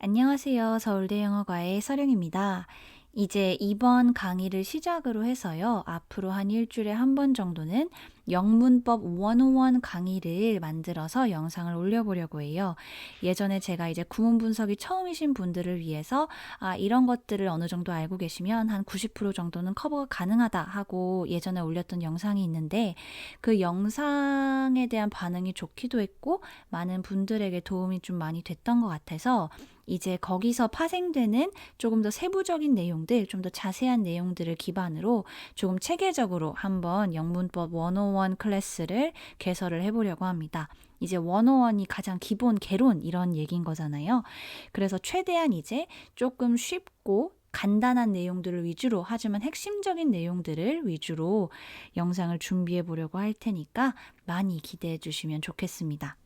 안녕하세요. 서울대 영어과의 서령입니다. 이제 이번 강의를 시작으로 해서요. 앞으로 한 일주일에 한 번 정도는 영문법 101 강의를 만들어서 영상을 올려보려고 해요. 예전에 제가 이제 구문 분석이 처음이신 분들을 위해서 아, 이런 것들을 어느 정도 알고 계시면 한 90% 정도는 커버가 가능하다 하고 예전에 올렸던 영상이 있는데 그 영상에 대한 반응이 좋기도 했고 많은 분들에게 도움이 좀 많이 됐던 것 같아서 이제 거기서 파생되는 조금 더 세부적인 내용들, 좀 더 자세한 내용들을 기반으로 조금 체계적으로 한번 영문법 101 클래스를 개설을 해보려고 합니다. 이제 101이 가장 기본 개론 이런 얘기인 거잖아요. 그래서 최대한 이제 조금 쉽고 간단한 내용들을 위주로 하지만 핵심적인 내용들을 위주로 영상을 준비해 보려고 할 테니까 많이 기대해 주시면 좋겠습니다.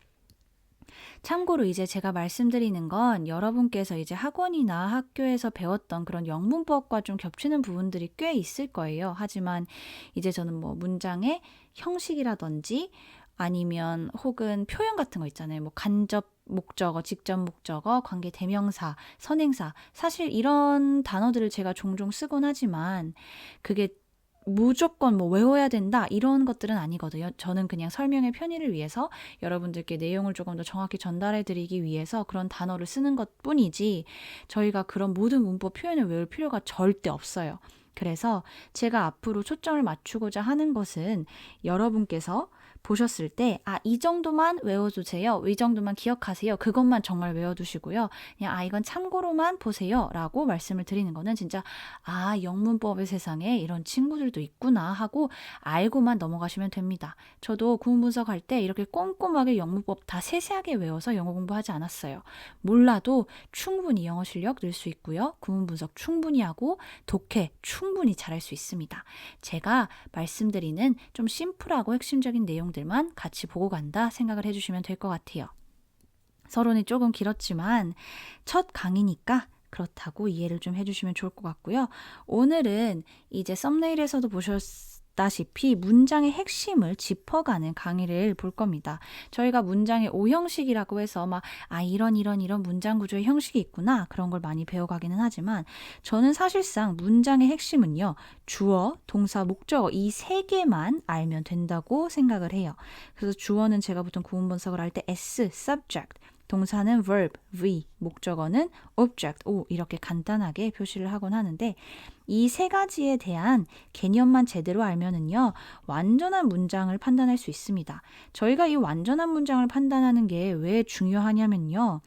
참고로 이제 제가 말씀드리는 건 여러분께서 이제 학원이나 학교에서 배웠던 그런 영문법과 좀 겹치는 부분들이 꽤 있을 거예요. 하지만 이제 저는 뭐 문장의 형식이라든지 아니면 혹은 표현 같은 거 있잖아요. 뭐 간접 목적어, 직접 목적어, 관계 대명사, 선행사. 사실 이런 단어들을 제가 종종 쓰곤 하지만 그게 무조건 뭐 외워야 된다 이런 것들은 아니거든요. 저는 그냥 설명의 편의를 위해서 여러분들께 내용을 조금 더 정확히 전달해 드리기 위해서 그런 단어를 쓰는 것 뿐이지 저희가 그런 모든 문법 표현을 외울 필요가 절대 없어요. 그래서 제가 앞으로 초점을 맞추고자 하는 것은 여러분께서 보셨을 때, 아, 이 정도만 외워두세요. 이 정도만 기억하세요. 그것만 정말 외워두시고요. 그냥, 아, 이건 참고로만 보세요. 라고 말씀을 드리는 거는 진짜, 아, 영문법의 세상에 이런 친구들도 있구나 하고 알고만 넘어가시면 됩니다. 저도 구문 분석할 때 이렇게 꼼꼼하게 영문법 다 세세하게 외워서 영어 공부하지 않았어요. 몰라도 충분히 영어 실력 늘 수 있고요. 구문 분석 충분히 하고 독해 충분히 잘할 수 있습니다. 제가 말씀드리는 좀 심플하고 핵심적인 내용 내용들만 같이 보고 간다 생각을 해주시면 될 것 같아요. 서론이 조금 길었지만 첫 강의니까 그렇다고 이해를 좀 해주시면 좋을 것 같고요. 오늘은 이제 썸네일에서도 보셨 다시피 문장의 핵심을 짚어가는 강의를 볼 겁니다. 저희가 문장의 오형식이라고 해서 막, 아, 이런, 이런, 이런 문장 구조의 형식이 있구나. 그런 걸 많이 배워가기는 하지만, 저는 사실상 문장의 핵심은요, 주어, 동사, 목적어, 이 세 개만 알면 된다고 생각을 해요. 그래서 주어는 제가 보통 구문 분석을 할 때 S, subject, 동사는 verb, v, 목적어는 object, o 이렇게 간단하게 표시를 하곤 하는데 이 세 가지에 대한 개념만 제대로 알면은요 완전한 문장을 판단할 수 있습니다. 저희가 이 완전한 문장을 판단하는 게 왜 중요하냐면요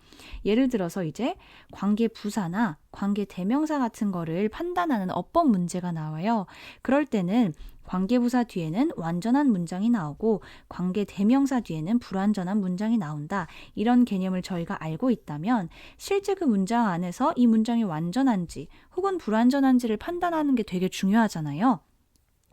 예를 들어서 이제 관계 부사나 관계 대명사 같은 거를 판단하는 어법 문제가 나와요. 그럴 때는 관계부사 뒤에는 완전한 문장이 나오고 관계 대명사 뒤에는 불완전한 문장이 나온다. 이런 개념을 저희가 알고 있다 면 실제 그 문장 안에서 이 문장이 완전한지 혹은 불완전한지를 판단하는 게 되게 중요하잖아요.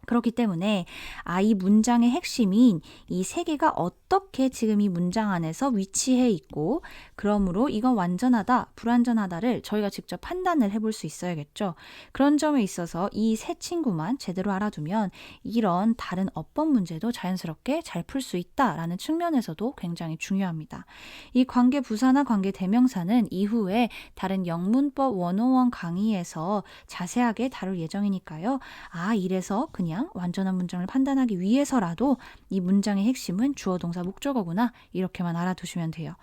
그렇기 때문에 아, 이 문장의 핵심인 이 세 개가 어떻게 지금 이 문장 안에서 위치해 있고 그러므로 이건 완전하다, 불완전하다를 저희가 직접 판단을 해볼 수 있어야겠죠. 그런 점에 있어서 이 세 친구만 제대로 알아두면 이런 다른 어법 문제도 자연스럽게 잘 풀 수 있다라는 측면에서도 굉장히 중요합니다. 이 관계 부사나 관계 대명사는 이후에 다른 영문법 101 강의에서 자세하게 다룰 예정이니까요. 아, 이래서 그냥 그냥 완전한 문장을 판단하기 위해서라도 이 문장의 핵심은 주어 동사 목적어구나 이렇게만 알아두시면 돼요.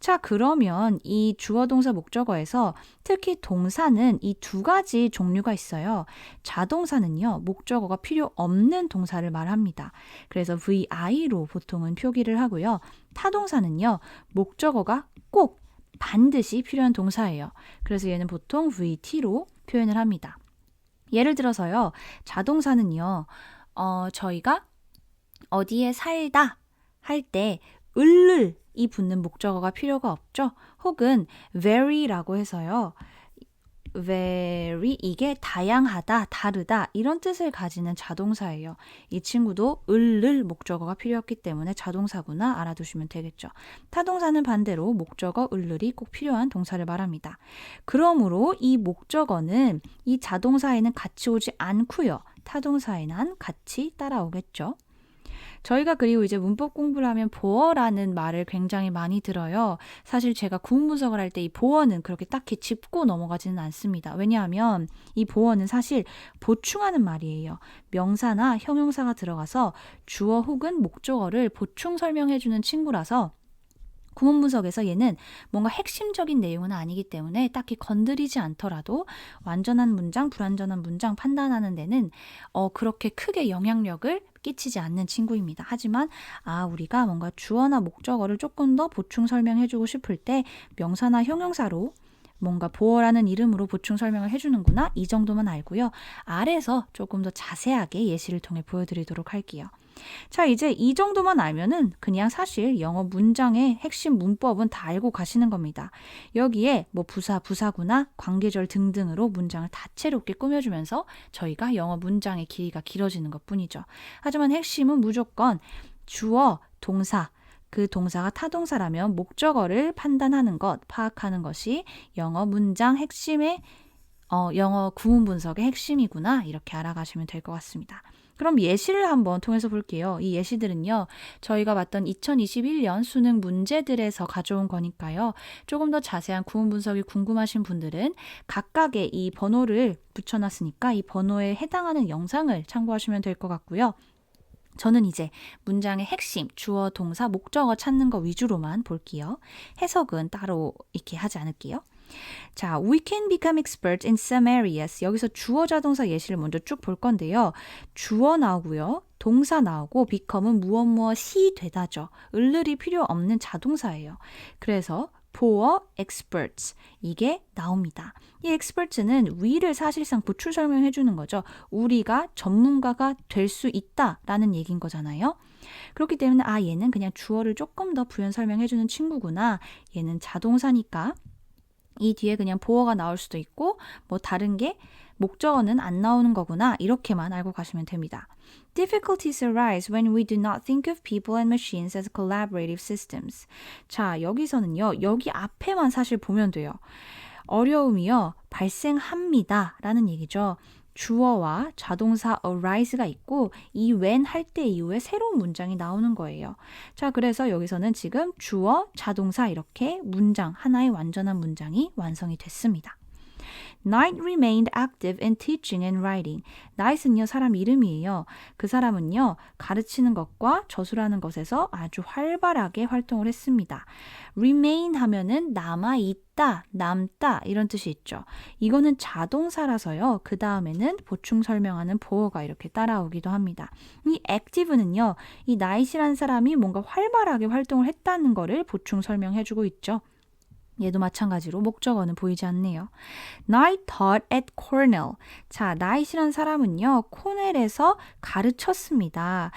자, 그러면 이 주어 동사 목적어에서 특히 동사는 이 두 가지 종류가 있어요. 자동사는요, 목적어가 필요 없는 동사를 말합니다. 그래서 VI로 보통은 표기를 하고요. 타동사는요, 목적어가 꼭 반드시 필요한 동사예요. 그래서 얘는 보통 VT로 표현을 합니다. 예를 들어서요, 자동사는요, 어, 저희가 어디에 살다 할 때 을을 이 붙는 목적어가 필요가 없죠. 혹은 very라고 해서요. Very 이게 다양하다, 다르다 이런 뜻을 가지는 자동사예요. 이 친구도 을을 목적어가 필요했기 때문에 자동사구나 알아두시면 되겠죠. 타동사는 반대로 목적어 을을이 꼭 필요한 동사를 말합니다. 그러므로 이 목적어는 이 자동사에는 같이 오지 않고요. 타동사에는 같이 따라오겠죠. 저희가 그리고 이제 문법 공부를 하면 보어라는 말을 굉장히 많이 들어요. 사실 제가 구문 분석을 할 때 이 보어는 그렇게 딱히 짚고 넘어가지는 않습니다. 왜냐하면 이 보어는 사실 보충하는 말이에요. 명사나 형용사가 들어가서 주어 혹은 목적어를 보충 설명해주는 친구라서 구문 분석에서 얘는 뭔가 핵심적인 내용은 아니기 때문에 딱히 건드리지 않더라도 완전한 문장, 불완전한 문장 판단하는 데는 어, 그렇게 크게 영향력을 끼치지 않는 친구입니다. 하지만 아 우리가 뭔가 주어나 목적어를 조금 더 보충 설명해주고 싶을 때 명사나 형용사로 뭔가 보어라는 이름으로 보충 설명을 해주는구나 이 정도만 알고요. 아래서 조금 더 자세하게 예시를 통해 보여드리도록 할게요. 자, 이제 이 정도만 알면은 그냥 사실 영어 문장의 핵심 문법은 다 알고 가시는 겁니다. 여기에 뭐 부사, 부사구나, 관계절 등등으로 문장을 다채롭게 꾸며주면서 저희가 영어 문장의 길이가 길어지는 것 뿐이죠. 하지만 핵심은 무조건 주어, 동사, 그 동사가 타동사라면 목적어를 판단하는 것, 파악하는 것이 영어 문장 핵심의 어, 영어 구문 분석의 핵심이구나 이렇게 알아가시면 될 것 같습니다. 그럼 예시를 한번 통해서 볼게요. 이 예시들은요, 저희가 봤던 2021년 수능 문제들에서 가져온 거니까요. 조금 더 자세한 구문 분석이 궁금하신 분들은 각각의 이 번호를 붙여놨으니까 이 번호에 해당하는 영상을 참고하시면 될 것 같고요. 저는 이제 문장의 핵심, 주어, 동사, 목적어 찾는 거 위주로만 볼게요. 해석은 따로 이렇게 하지 않을게요. 자, we can become experts in some areas. 여기서 주어 자동사 예시를 먼저 쭉 볼 건데요. 주어 나오고요. 동사 나오고 become은 무엇 무엇이 되다죠. 을을이 필요 없는 자동사예요. 그래서 for experts 이게 나옵니다. 이 experts는 we를 사실상 부출 설명해 주는 거죠. 우리가 전문가가 될 수 있다라는 얘기인 거잖아요. 그렇기 때문에 아 얘는 그냥 주어를 조금 더 부연 설명해 주는 친구구나. 얘는 자동사니까 이 뒤에 그냥 보어가 나올 수도 있고 뭐 다른 게 목적어는 안 나오는 거구나 이렇게만 알고 가시면 됩니다. Difficulties arise when we do not think of people and machines as collaborative systems. 자, 여기서는요. 여기 앞에만 사실 보면 돼요. 어려움이요. 발생합니다. 라는 얘기죠. 주어와 자동사 arise가 있고 이 when 할 때 이후에 새로운 문장이 나오는 거예요. 자, 그래서 여기서는 지금 주어, 자동사 이렇게 문장 하나의 완전한 문장이 완성이 됐습니다. Knight remained active in teaching and writing. Knight은요, 사람 이름이에요. 그 사람은요, 가르치는 것과 저술하는 것에서 아주 활발하게 활동을 했습니다. remain 하면은 남아있다, 남다, 이런 뜻이 있죠. 이거는 자동사라서요, 그 다음에는 보충 설명하는 보어가 이렇게 따라오기도 합니다. 이 active는요, 이 knight이라는 사람이 뭔가 활발하게 활동을 했다는 거를 보충 설명해주고 있죠. 얘도 마찬가지로 목적어는 보이지 않네요. Knight taught at Cornell. 자, Knight이란 사람은요, 코넬에서 가르쳤습니다.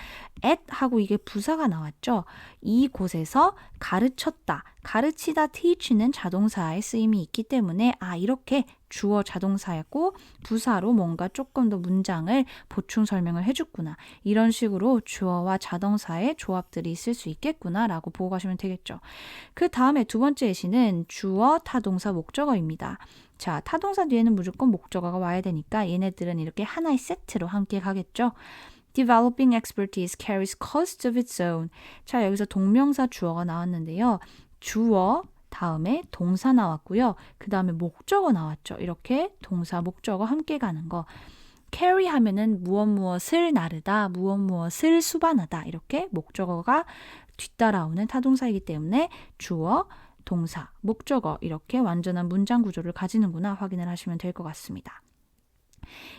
at 하고 이게 부사가 나왔죠. 이곳에서 가르쳤다. 가르치다 teach는 자동사의 쓰임이 있기 때문에 아 이렇게 주어 자동사였고 부사로 뭔가 조금 더 문장을 보충 설명을 해줬구나. 이런 식으로 주어와 자동사의 조합들이 있을 수 있겠구나라고 보고 가시면 되겠죠. 그 다음에 두 번째 예시는 주어, 타동사, 목적어입니다. 자, 타동사 뒤에는 무조건 목적어가 와야 되니까 얘네들은 이렇게 하나의 세트로 함께 가겠죠. Developing expertise carries costs of its own. 자, 여기서 동명사 주어가 나왔는데요. 주어 다음에 동사 나왔고요. 그 다음에 목적어 나왔죠. 이렇게 동사, 목적어 함께 가는 거. carry 하면은 무엇 무엇을 나르다, 무엇 무엇을 수반하다. 이렇게 목적어가 뒤따라오는 타동사이기 때문에 주어, 동사, 목적어 이렇게 완전한 문장 구조를 가지는구나 확인을 하시면 될 것 같습니다.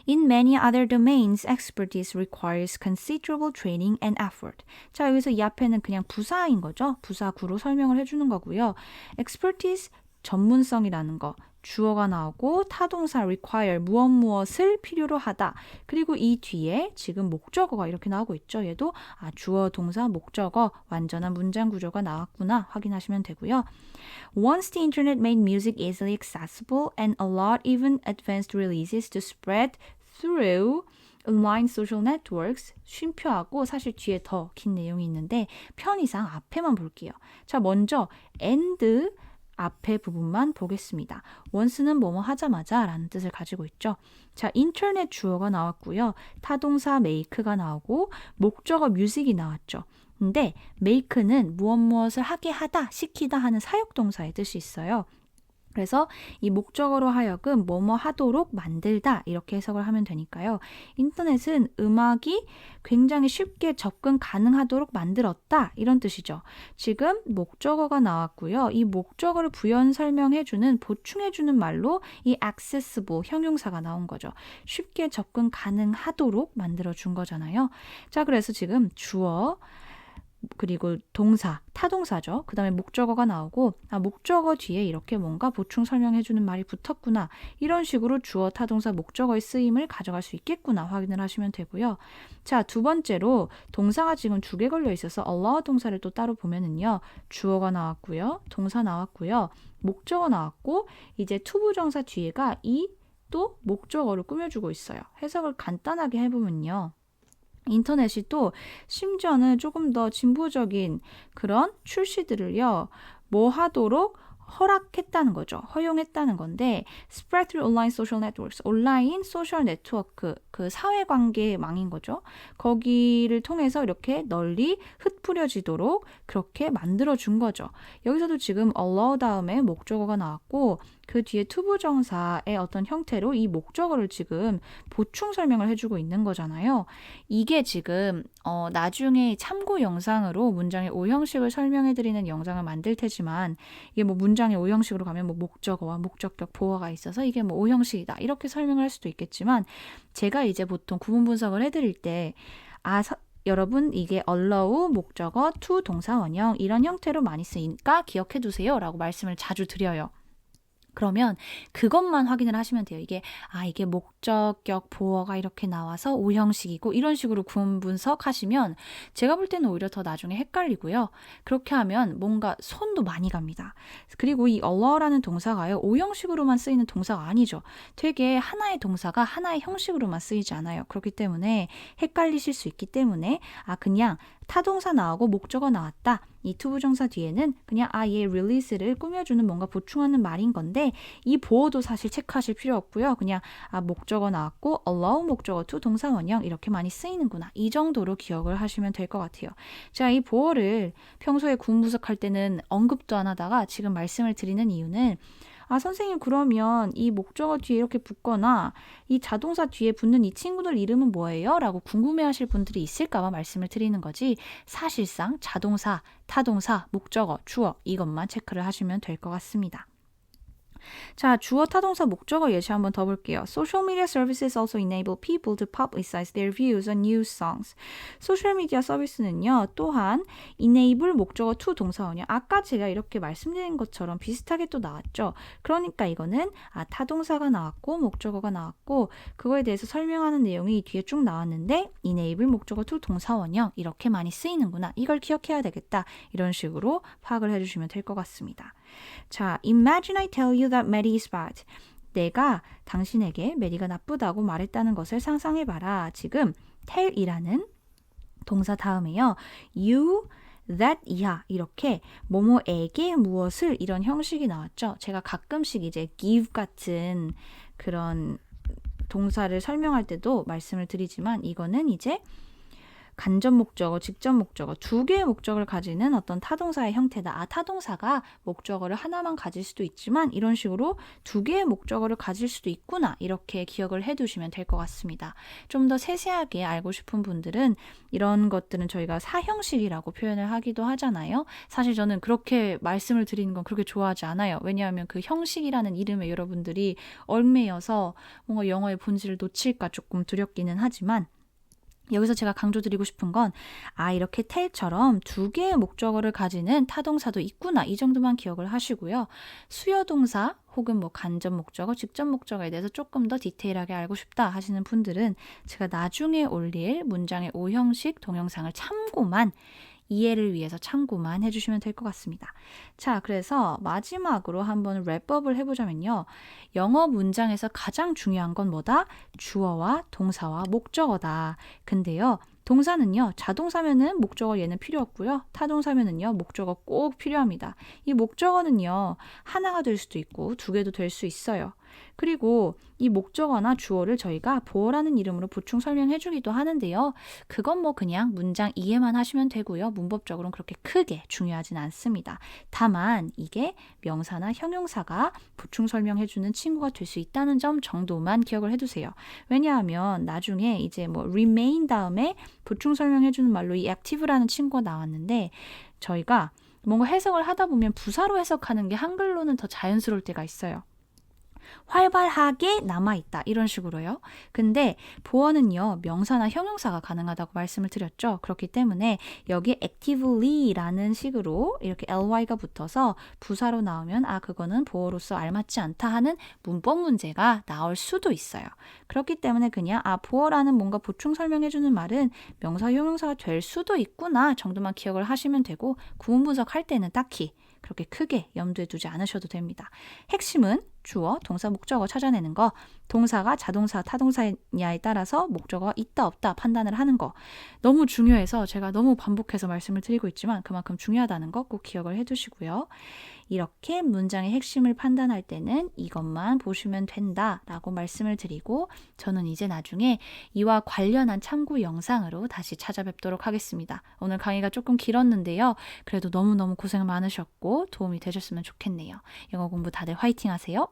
In many other domains, expertise requires considerable training and effort. 자, 여기서 이 앞에는 그냥 부사인 거죠. 부사구로 설명을 해주는 거고요. expertise 전문성이라는 거, 주어가 나오고 타동사 require 무엇 무엇을 필요로 하다. 그리고 이 뒤에 지금 목적어가 이렇게 나오고 있죠. 얘도 아 주어 동사 목적어 완전한 문장 구조가 나왔구나 확인하시면 되고요. Once the internet made music easily accessible and allowed even advanced releases to spread through online social networks 쉼표하고 사실 뒤에 더 긴 내용이 있는데 편의상 앞에만 볼게요. 자, 먼저 and 앞에 부분만 보겠습니다. once는 뭐뭐 하자마자 라는 뜻을 가지고 있죠. 자, 인터넷 주어가 나왔고요. 타동사 make가 나오고 목적어 music이 나왔죠. 근데 make는 무엇 무엇을 하게 하다, 시키다 하는 사역동사의 뜻이 있어요. 그래서 이 목적어로 하여금 뭐뭐 하도록 만들다 이렇게 해석을 하면 되니까요. 인터넷은 음악이 굉장히 쉽게 접근 가능하도록 만들었다 이런 뜻이죠. 지금 목적어가 나왔고요. 이 목적어를 부연 설명해주는 보충해주는 말로 이 accessible 형용사가 나온 거죠. 쉽게 접근 가능하도록 만들어 준 거잖아요. 자, 그래서 지금 주어 그리고 동사, 타동사죠. 그 다음에 목적어가 나오고, 아, 목적어 뒤에 이렇게 뭔가 보충 설명해주는 말이 붙었구나. 이런 식으로 주어, 타동사, 목적어의 쓰임을 가져갈 수 있겠구나 확인을 하시면 되고요. 자, 두 번째로 동사가 지금 두 개 걸려 있어서 allow 동사를 또 따로 보면은요. 주어가 나왔고요. 동사 나왔고요. 목적어 나왔고, 이제 투부정사 뒤에가 이 또 목적어를 꾸며주고 있어요. 해석을 간단하게 해보면요. 인터넷이 또 심지어는 조금 더 진보적인 그런 출시들을요, 뭐 하도록 허락했다는 거죠. 허용했다는 건데 spread through online social networks. 온라인 소셜 네트워크 그 사회관계망인 거죠. 거기를 통해서 이렇게 널리 흩뿌려지도록 그렇게 만들어 준 거죠. 여기서도 지금 allow 다음에 목적어가 나왔고 그 뒤에 투부정사의 어떤 형태로 이 목적어를 지금 보충 설명을 해주고 있는 거잖아요. 이게 지금 어, 나중에 참고 영상으로 문장의 오형식을 설명해드리는 영상을 만들 테지만 이게 뭐 문장의 오형식으로 가면 뭐 목적어와 목적격 보어가 있어서 이게 뭐 오형식이다 이렇게 설명을 할 수도 있겠지만 제가 이제 보통 구문 분석을 해드릴 때 아, 여러분 이게 allow 목적어 to 동사 원형 이런 형태로 많이 쓰니까 기억해 두세요 라고 말씀을 자주 드려요. 그러면 그것만 확인을 하시면 돼요. 이게 아 이게 목적격 보어가 이렇게 나와서 오형식이고 이런 식으로 구분 분석하시면 제가 볼 때는 오히려 더 나중에 헷갈리고요. 그렇게 하면 뭔가 손도 많이 갑니다. 그리고 이 allow라는 동사가요. 오형식으로만 쓰이는 동사가 아니죠. 되게 하나의 동사가 하나의 형식으로만 쓰이지 않아요. 그렇기 때문에 헷갈리실 수 있기 때문에 아 그냥 타동사 나오고 목적어 나왔다. 이 투부정사 뒤에는 그냥 아얘 릴리스를 꾸며주는 뭔가 보충하는 말인 건데 이 보어도 사실 체크하실 필요 없고요. 그냥 아 목적어 나왔고 allow 목적어 to 동사 원형 이렇게 많이 쓰이는구나. 이 정도로 기억을 하시면 될 것 같아요. 자, 이 보어를 평소에 구분분석할 때는 언급도 안 하다가 지금 말씀을 드리는 이유는 아, 선생님, 그러면 이 목적어 뒤에 이렇게 붙거나 이 자동사 뒤에 붙는 이 친구들 이름은 뭐예요? 라고 궁금해 하실 분들이 있을까봐 말씀을 드리는 거지, 사실상 자동사, 타동사, 목적어, 주어, 이것만 체크를 하시면 될 것 같습니다. 자, 주어 타동사 목적어 예시 한번 더 볼게요. Social media services also enable people to publicize their views on news songs. 소셜 미디어 서비스는요, 또한 enable 목적어 to 동사원이요. 아까 제가 이렇게 말씀드린 것처럼 비슷하게 또 나왔죠. 그러니까 이거는 아, 타동사가 나왔고 목적어가 나왔고 그거에 대해서 설명하는 내용이 뒤에 쭉 나왔는데 enable 목적어 to 동사원형 이렇게 많이 쓰이는구나. 이걸 기억해야 되겠다. 이런 식으로 파악을 해주시면 될 것 같습니다. 자, imagine I tell you that Mary is bad. 내가 당신에게 메리가 나쁘다고 말했다는 것을 상상해봐라. 지금 tell이라는 동사 다음에요. you that 이하 이렇게 뭐뭐에게 무엇을 이런 형식이 나왔죠. 제가 가끔씩 이제 give 같은 그런 동사를 설명할 때도 말씀을 드리지만 이거는 이제 간접 목적어, 직접 목적어 두 개의 목적을 가지는 어떤 타동사의 형태다. 아, 타동사가 목적어를 하나만 가질 수도 있지만 이런 식으로 두 개의 목적어를 가질 수도 있구나. 이렇게 기억을 해 두시면 될 것 같습니다. 좀 더 세세하게 알고 싶은 분들은 이런 것들은 저희가 사형식이라고 표현을 하기도 하잖아요. 사실 저는 그렇게 말씀을 드리는 건 그렇게 좋아하지 않아요. 왜냐하면 그 형식이라는 이름에 여러분들이 얽매여서 뭔가 영어의 본질을 놓칠까 조금 두렵기는 하지만 여기서 제가 강조드리고 싶은 건, 아, 이렇게 텔처럼 두 개의 목적어를 가지는 타동사도 있구나. 이 정도만 기억을 하시고요. 수요동사 혹은 뭐 간접 목적어, 직접 목적어에 대해서 조금 더 디테일하게 알고 싶다 하시는 분들은 제가 나중에 올릴 문장의 오형식 동영상을 참고만 이해를 위해서 참고만 해주시면 될 것 같습니다. 자, 그래서 마지막으로 한번 랩업을 해보자면요. 영어 문장에서 가장 중요한 건 뭐다? 주어와 동사와 목적어다. 근데요, 동사는요, 자동사면은 목적어 얘는 필요 없고요. 타동사면은요, 목적어 꼭 필요합니다. 이 목적어는요, 하나가 될 수도 있고 두 개도 될 수 있어요. 그리고 이 목적어나 주어를 저희가 보어라는 이름으로 보충 설명해 주기도 하는데요. 그건 뭐 그냥 문장 이해만 하시면 되고요. 문법적으로는 그렇게 크게 중요하진 않습니다. 다만 이게 명사나 형용사가 보충 설명해 주는 친구가 될 수 있다는 점 정도만 기억을 해 두세요. 왜냐하면 나중에 이제 뭐 remain 다음에 보충 설명해 주는 말로 이 active라는 친구가 나왔는데 저희가 뭔가 해석을 하다 보면 부사로 해석하는 게 한글로는 더 자연스러울 때가 있어요. 활발하게 남아있다. 이런 식으로요. 근데 보어는요, 명사나 형용사가 가능하다고 말씀을 드렸죠. 그렇기 때문에 여기 actively라는 식으로 이렇게 ly가 붙어서 부사로 나오면 아, 그거는 보어로서 알맞지 않다 하는 문법 문제가 나올 수도 있어요. 그렇기 때문에 그냥 아, 보어라는 뭔가 보충 설명해주는 말은 명사, 형용사가 될 수도 있구나 정도만 기억을 하시면 되고 구문 분석할 때는 딱히 그렇게 크게 염두에 두지 않으셔도 됩니다. 핵심은 주어, 동사, 목적어 찾아내는 거, 동사가 자동사, 타동사냐에 따라서 목적어가 있다, 없다 판단을 하는 거. 너무 중요해서 제가 너무 반복해서 말씀을 드리고 있지만 그만큼 중요하다는 거 꼭 기억을 해 두시고요. 이렇게 문장의 핵심을 판단할 때는 이것만 보시면 된다 라고 말씀을 드리고 저는 이제 나중에 이와 관련한 참고 영상으로 다시 찾아뵙도록 하겠습니다. 오늘 강의가 조금 길었는데요. 그래도 너무너무 고생 많으셨고 도움이 되셨으면 좋겠네요. 영어 공부 다들 화이팅 하세요.